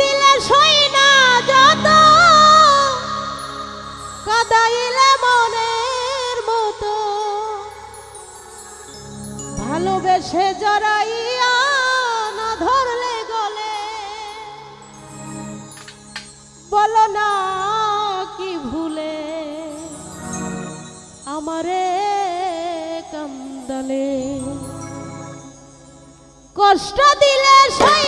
দিলে মনের মতো। জড়াইয়া না ধরলে গলে। বলো না কি ভুলে আমারে কান্দলে। কষ্ট দিলে সই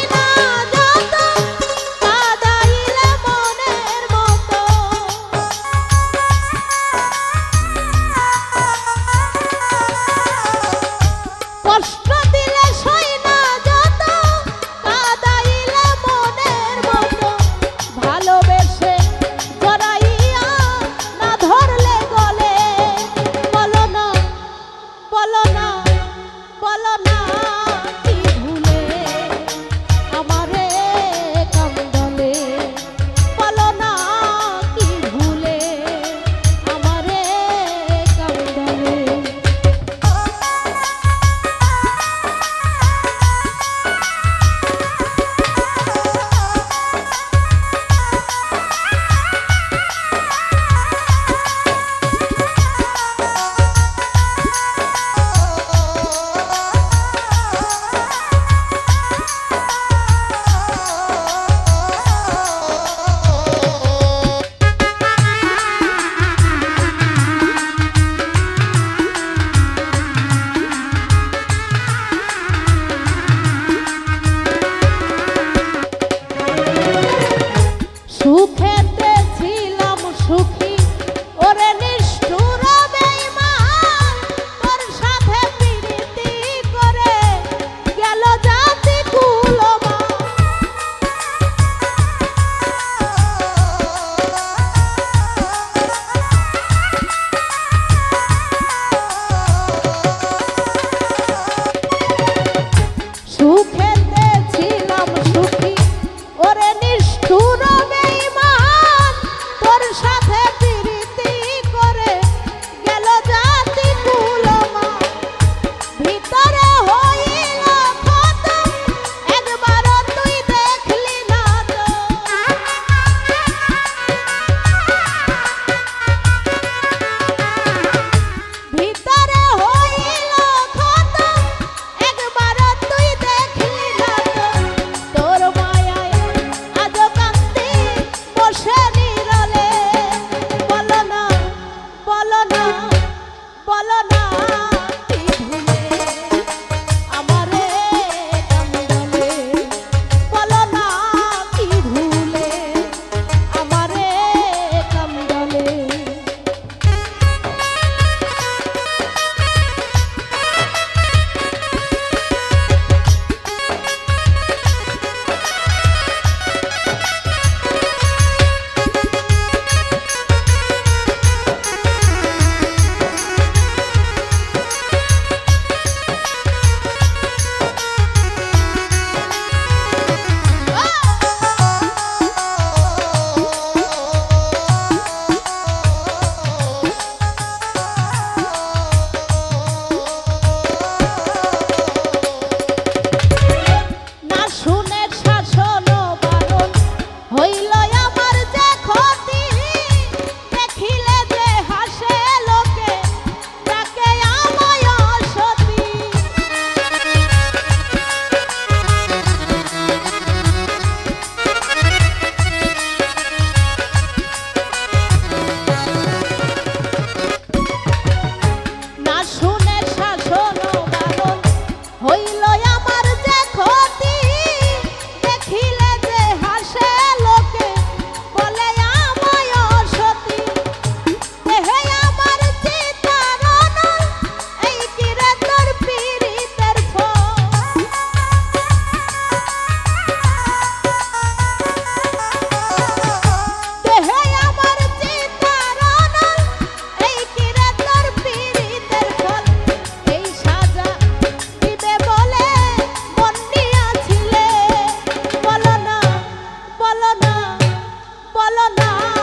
tú no বলো না বলো না।